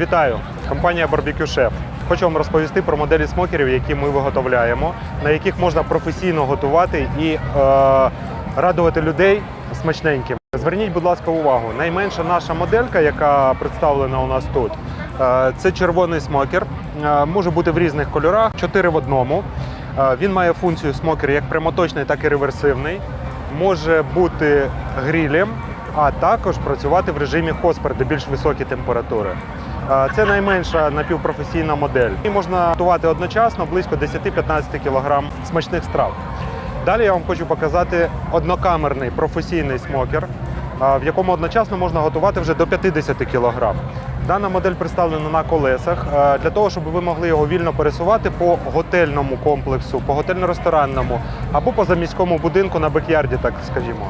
Вітаю! Компанія Barbecue Chef. Хочу вам розповісти про моделі смокерів, які ми виготовляємо, на яких можна професійно готувати і е, радувати людей смачненьким. Зверніть, будь ласка, увагу. Найменша наша моделька, яка представлена у нас тут, е, це червоний смокер. Е, може бути в різних кольорах, 4 в одному. Е, він має функцію смокер як прямоточний, так і реверсивний. Може бути грілем, а також працювати в режимі хоспер, де більш високі температури. Це найменша напівпрофесійна модель. І можна готувати одночасно близько 10-15 кг смачних страв. Далі я вам хочу показати однокамерний професійний смокер, в якому одночасно можна готувати вже до 50 кг. Дана модель представлена на колесах для того, щоб ви могли його вільно пересувати по готельному комплексу, по готельно-ресторанному або по заміському будинку на бекярді, так скажімо.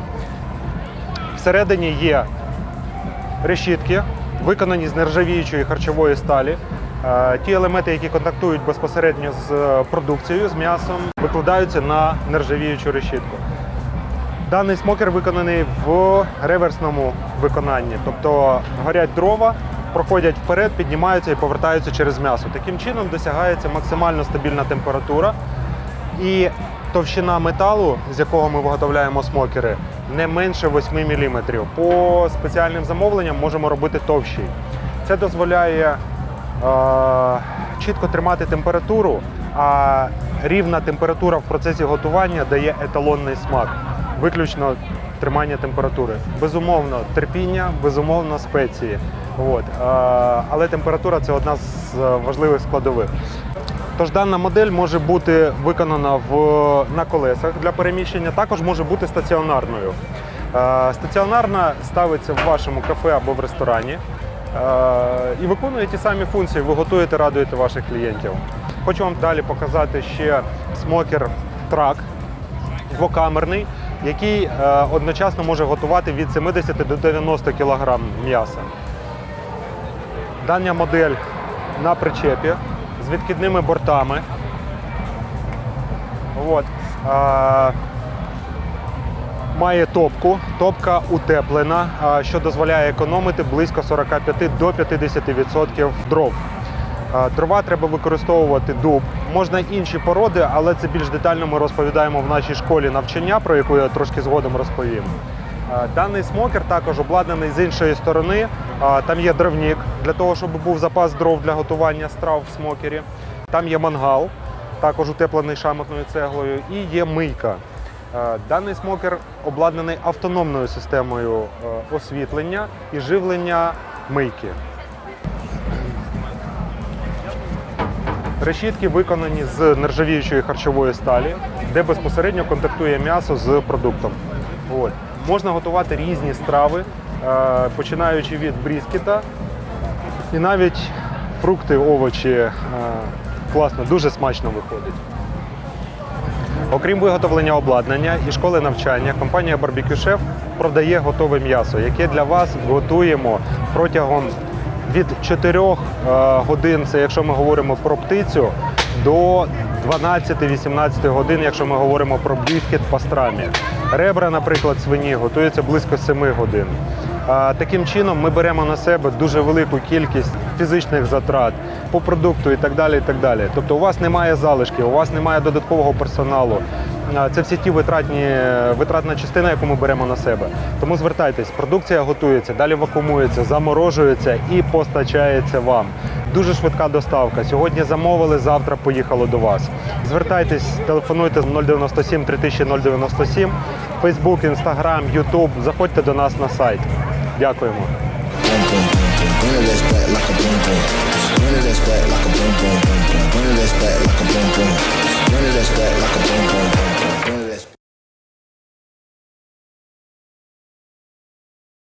Всередині є решітки, виконані з нержавіючої харчової сталі. Е, Ті елементи, які контактують безпосередньо з е, продукцією, з м'ясом, викладаються на нержавіючу решітку. Даний смокер виконаний в реверсному виконанні, тобто горять дрова, проходять вперед, піднімаються і повертаються через м'ясо. Таким чином досягається максимально стабільна температура і товщина металу, з якого ми виготовляємо смокери, не менше 8 мм. По спеціальним замовленням можемо робити товщий. Це дозволяє е, чітко тримати температуру, а рівна температура в процесі готування дає еталонний смак. Виключно тримання температури. Безумовно, терпіння, безумовно, спеції. От. Е, але температура це одна з е, важливих складових. Тож дана модель може бути виконана в, на колесах для переміщення, також може бути стаціонарною. Е, Стаціонарна ставиться в вашому кафе або в ресторані е, і виконує ті самі функції. Ви готуєте, радуєте ваших клієнтів. Хочу вам далі показати ще смокер трак двокамерний, який е, одночасно може готувати від 70 до 90 кг м'яса. Дана модель на причепі з відкидними бортами. От. А, має топку. Топка утеплена, що дозволяє економити близько 45 до 50% дров. Дрова треба використовувати дуб. Можна інші породи, але це більш детально ми розповідаємо в нашій школі навчання, про яку я трошки згодом розповім. Е, Даний смокер також обладнаний з іншої сторони. Е, Там є дровник для того, щоб був запас дров для готування страв в смокері. Там є мангал, також утеплений шахматною цеглою, і є мийка. Е, Даний смокер обладнаний автономною системою освітлення і живлення мийки. Решітки виконані з нержавіючої харчової сталі, де безпосередньо контактує м'ясо з продуктом. От. Можна готувати різні страви, е, починаючи від бріскіта і навіть фрукти, овочі. е, Класно, дуже смачно виходить. Окрім виготовлення обладнання і школи навчання, компанія Barbecue Chef продає готове м'ясо, яке для вас готуємо протягом від 4 е, годин, це якщо ми говоримо про птицю, до 12-18 годин, якщо ми говоримо про біскіт пастрамі. Ребра, наприклад, свині готуються близько 7 годин. Таким чином ми беремо на себе дуже велику кількість фізичних затрат по продукту і так далі. І так далі. Тобто у вас немає залишки, у вас немає додаткового персоналу. Це всі ті витратні, витратна частина, яку ми беремо на себе. Тому звертайтесь, продукція готується, далі вакуумується, заморожується і постачається вам. Дуже швидка доставка. Сьогодні замовили, завтра поїхало до вас. Звертайтесь, телефонуйте з 097 3000 097, Facebook, Instagram, YouTube. Заходьте до нас на сайт. Дякуємо. Bring it back like a boom boom. Bring it back like a boom boom. Bring it back like a boom boom.